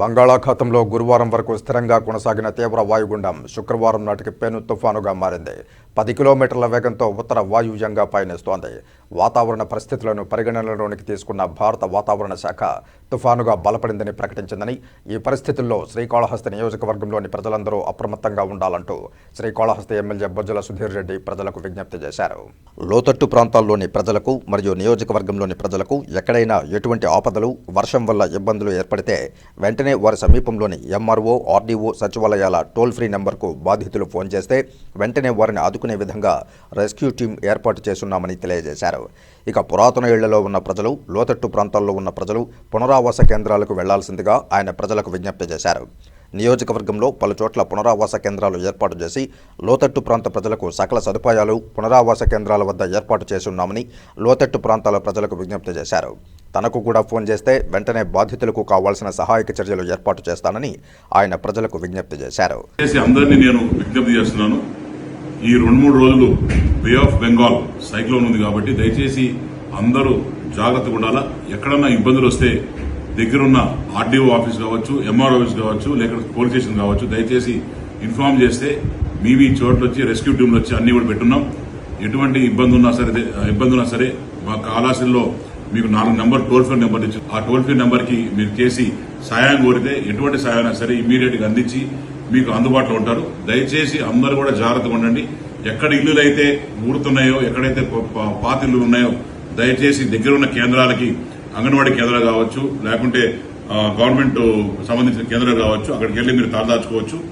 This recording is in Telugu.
బంగాళాఖాతంలో గురువారం వరకు స్థిరంగా కొనసాగిన తీవ్ర వాయుగుండం శుక్రవారం నాటికి పెను తుఫానుగా మారింది. పది కిలోమీటర్ల వేగంతో ఉత్తర వాయువ్యంగా పయనిస్తోంది. వాతావరణ పరిస్థితులను పరిగణనలోనికి తీసుకున్న భారత వాతావరణ శాఖ తుఫానుగా బలపడిందని ప్రకటించిందని ఈ పరిస్థితుల్లో శ్రీకాళహస్తి నియోజకవర్గంలోని ప్రజలందరూ అప్రమత్తంగా ఉండాలంటూ శ్రీకాళహస్తి ఎమ్మెల్యే బొజ్జల సుధీర్ రెడ్డి ప్రజలకు విజ్ఞప్తి చేశారు. లోతట్టు ప్రాంతాల్లోని ప్రజలకు మరియు నియోజకవర్గంలోని ప్రజలకు ఎక్కడైనా ఎటువంటి ఆపదలు వర్షం వల్ల ఇబ్బందులు ఏర్పడితే వెంటనే వారి సమీపంలోని ఎంఆర్ఓ ఆర్డీఓ సచివాలయాల టోల్ ఫ్రీ నెంబర్కు బాధితులు ఫోన్ చేస్తే వెంటనే వారిని ఆదుకునే విధంగా రెస్క్యూ టీం ఏర్పాటు చేస్తున్నామని తెలియజేశారు. ఇక పురాతన ఇళ్ళలో ఉన్న ప్రజలు లోతట్టు ప్రాంతాల్లో ఉన్న ప్రజలు పునరావాస కేంద్రాలకు వెళ్ళాల్సిందిగా ఆయన ప్రజలకు విజ్ఞప్తి చేశారు. నియోజకవర్గంలో పలు చోట్ల పునరావాస కేంద్రాలు ఏర్పాటు చేసి లోతట్టు ప్రాంత ప్రజలకు సకల సదుపాయాలు పునరావాస కేంద్రాల వద్ద ఏర్పాటు చేస్తున్నామని లోతట్టు ప్రాంతాల ప్రజలకు విజ్ఞప్తి చేశారు. తనకు కూడా ఫోన్ చేస్తే వెంటనే బాధితులకు కావాల్సిన సహాయక చర్యలు ఏర్పాటు చేస్తానని ఆయన ప్రజలకు విజ్ఞప్తి చేశారు. అందరినీ నేను విజ్ఞప్తి చేస్తున్నాను. ఈ రెండు మూడు రోజులు బే ఆఫ్ బెంగాల్ సైక్లోన్ ఉంది కాబట్టి దయచేసి అందరూ జాగ్రత్తగా ఉండాలా. ఎక్కడన్నా ఇబ్బందులు వస్తే దగ్గరున్న ఆర్డీఓ ఆఫీస్ కావచ్చు ఎంఆర్ ఆఫీస్ కావచ్చు లేక పోలీస్ స్టేషన్ కావచ్చు దయచేసి ఇన్ఫార్మ్ చేస్తే మీ మీ చోట్ల వచ్చి రెస్క్యూ టీంలు వచ్చి అన్ని కూడా పెట్టున్నాం. ఎటువంటి ఇబ్బంది ఉన్నా సరే ఇబ్బంది ఉన్నా సరే మా కాలాశీల్లో మీకు నాలుగు నెంబర్ టోల్ ఫ్రీ నెంబర్ ఇచ్చి ఆ టోల్ ఫ్రీ నెంబర్కి మీరు చేసి సాయం కోరితే ఎటువంటి సాయం అయినా సరే ఇమీడియట్గా అందించి మీకు అందుబాటులో ఉంటారు. దయచేసి అందరూ కూడా జాగ్రత్తగా ఉండండి. ఎక్కడ ఇల్లులు అయితే ఊడుతున్నాయో ఎక్కడైతే పాత ఇల్లులు ఉన్నాయో దయచేసి దగ్గర ఉన్న కేంద్రాలకి అంగన్వాడీ కేంద్రాలు కావచ్చు లేకుంటే గవర్నమెంట్ సంబంధించిన కేంద్రాలు కావచ్చు అక్కడికి వెళ్ళి మీరు తలదాచుకోవచ్చు